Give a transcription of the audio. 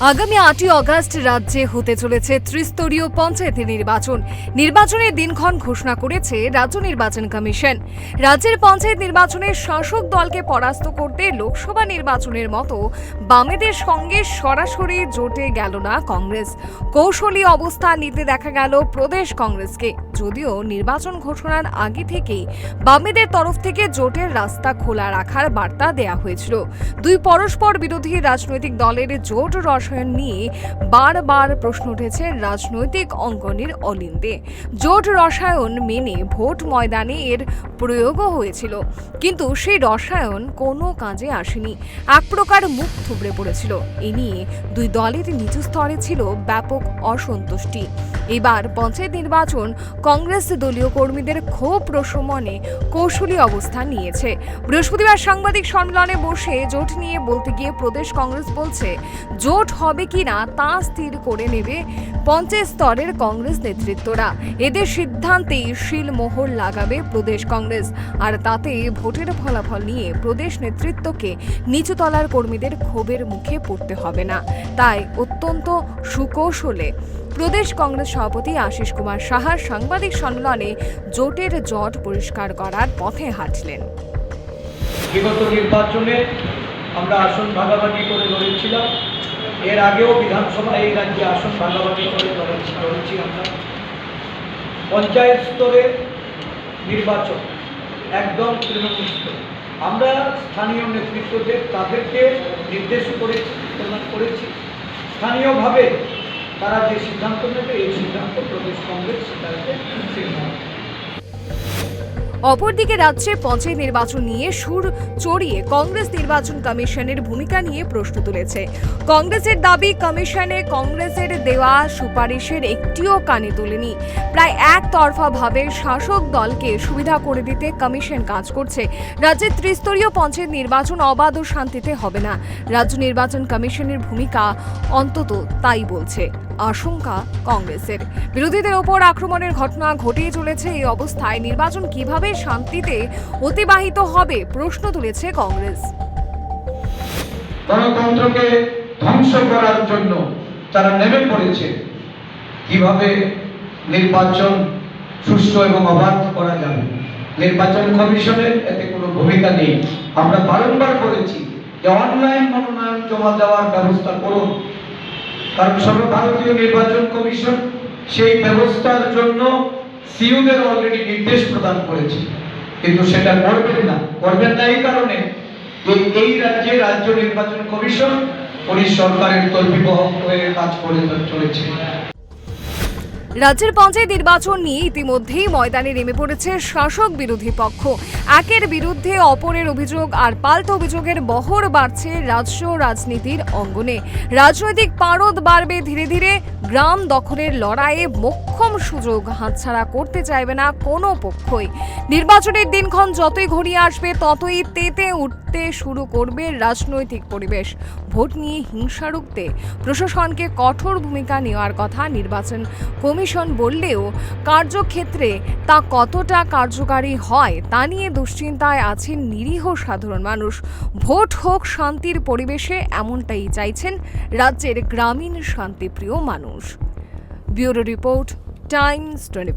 আগামী আটই অগস্ট রাজ্যে হতে চলেছে ত্রিস্তরীয় পঞ্চায়েত নির্বাচন। নির্বাচনের দিনক্ষণ ঘোষণা করেছে রাজ্য নির্বাচন কমিশন। রাজ্যের পঞ্চায়েত নির্বাচনে শাসক দলকে পরাস্ত করতে লোকসভা নির্বাচনের মতো বামেদের সঙ্গে সরাসরি জোটে গেল না কংগ্রেস। কৌশলী অবস্থা নিতে দেখা গেল প্রদেশ কংগ্রেসকে। যদিও নির্বাচন ঘোষণার আগে থেকেই বামেদের তরফ থেকে জোটের রাস্তা খোলা রাখার বার্তা দেয়া হয়েছিল। দুই পরস্পর বিরোধী রাজনৈতিক দলের জোট রসায়ন নিয়ে বারবার প্রশ্ন উঠেছে রাজনৈতিক অঙ্গনের অলিন্দে। জোট রসায়ন মেনে ভোট ময়দানে এর প্রয়োগও হয়েছিল, কিন্তু সেই রসায়ন কোনো কাজে আসেনি। এক প্রকার মুখ থুবড়ে পড়েছিল। এ নিয়ে দুই দলের নিচু স্তরে ছিল ব্যাপক অসন্তুষ্টি। এবার পঞ্চায়েত নির্বাচন কংগ্রেস দলীয় কর্মীদের ক্ষোভ প্রশমনে কৌশলী অবস্থান নিয়েছে। বৃহস্পতিবার সাংবাদিক সম্মেলনে বসে জোট নিয়ে বলতে গিয়ে প্রদেশ কংগ্রেস বলছে, জোট হবে কিনা তা স্থির করে নেবে পঞ্চায়েত স্তরের কংগ্রেস নেতৃত্বরা। এদের সিদ্ধান্তেই শিলমোহর লাগাবে প্রদেশ কংগ্রেস। আর তাতে ভোটের ফলাফল নিয়ে প্রদেশ নেতৃত্বকে নিচুতলার কর্মীদের ক্ষোভের মুখে পড়তে হবে না। তাই অত্যন্ত সুকৌশলে প্রদেশ কংগ্রেস সভাপতি আশিস কুমার সাহার সাংবাদিক সম্মেলনে জোটের জট পরিষ্কার করার পথে হাঁটলেন। বিগত নির্বাচনে আমরা আসন ভাগাভাগি করে লড়েছিলাম। এর আগেও বিধানসভা এই রাজ্যে আসন ভাগাভাগি করে লড়েছি আমরা। পঞ্চায়েত স্তরে নির্বাচন, একদম তৃণমূল স্তরে। আমরা স্থানীয় নেতৃত্বদের তাদেরকে নির্দেশ প্রদান করেছি। স্থানীয়ভাবে তারা যে সিদ্ধান্ত নেবে, এই সিদ্ধান্ত প্রদেশ কংগ্রেস সেটাকে অপরদিকে রাজ্যে পঞ্চায়েত নির্বাচন নিয়ে সুর চড়িয়ে কংগ্রেস নির্বাচন কমিশনের ভূমিকা নিয়ে প্রশ্ন তুলেছে। কংগ্রেসের দাবি, কমিশনে কংগ্রেসের দেওয়া সুপারিশের একটিও কানে তোলেনি। প্রায় একতরফাভাবে শাসক দলকে সুবিধা করে দিতে কমিশন কাজ করছে। রাজ্যের ত্রিস্তরীয় পঞ্চায়েত নির্বাচন অবাধ ও শান্তিতে হবে না। রাজ্য নির্বাচন কমিশনের ভূমিকা অন্তত তাই বলছে। আশঙ্কা কংগ্রেসের। বিরোধীদের ওপর আক্রমণের ঘটনা ঘটেই চলেছে এই অবস্থায়। নির্বাচন কীভাবে শান্তিতে অতিবাহিত হবে প্রশ্ন তুলেছে কংগ্রেস। গণতন্ত্রকে ধ্বংস করার জন্য তারা নেমে পড়েছে। কীভাবে নির্বাচন সুষ্ঠু এবং অবাধ করা যাবে? নির্বাচন কমিশনের এতে কোনো ভূমিকা নেই। আমরা বারংবার বলেছি যে অনলাইন মনোনয়ন জমা দেওয়ার ব্যবস্থা করুন। কারণ সর্বভারতীয় নির্বাচন কমিশন সেই ব্যবস্থার জন্য সিইউদের অলরেডি নির্দেশ প্রদান করেছে। কিন্তু সেটা করবেন না। করবেন না এই কারণে যে এই রাজ্যে রাজ্য নির্বাচন কমিশন, উনি সরকারের তল্পিবহ হয়ে কাজ করে চলেছে। রাজ্যের পঞ্চায়েত নির্বাচন নিয়ে ইতিমধ্যেই ময়দানে নেমে পড়েছে শাসক বিরোধী পক্ষ। একের বিরুদ্ধে অপরের অভিযোগ আর পাল্টা অভিযোগের বহর বাড়ছে রাজ্য রাজনীতির অঙ্গনে। রাজনৈতিক পারদ বাড়বে ধীরে ধীরে, গ্রাম দখলের লড়াইয়ে মোক্ষম সুযোগ হাতছাড়া করতে চাইবে না কোনো পক্ষই। নির্বাচনের দিনক্ষণ যতই ঘনিয়ে আসবে, ততই তেতে উঠতে শুরু করবে রাজনৈতিক পরিবেশ। ভোট নিয়ে হিংসা রুখতে প্রশাসনকে কঠোর ভূমিকা নেওয়ার কথা নির্বাচন কমিশন বললেও, কার্যক্ষেত্রে তা কতটা কার্যকারী হয় তা নিয়ে দুশ্চিন্তায় আছেন নিরীহ সাধারণ মানুষ। ভোট হোক শান্তির পরিবেশে, এমনটাই চাইছেন রাজ্যের গ্রামীণ শান্তিপ্রিয় মানুষ। Bureau report Times twenty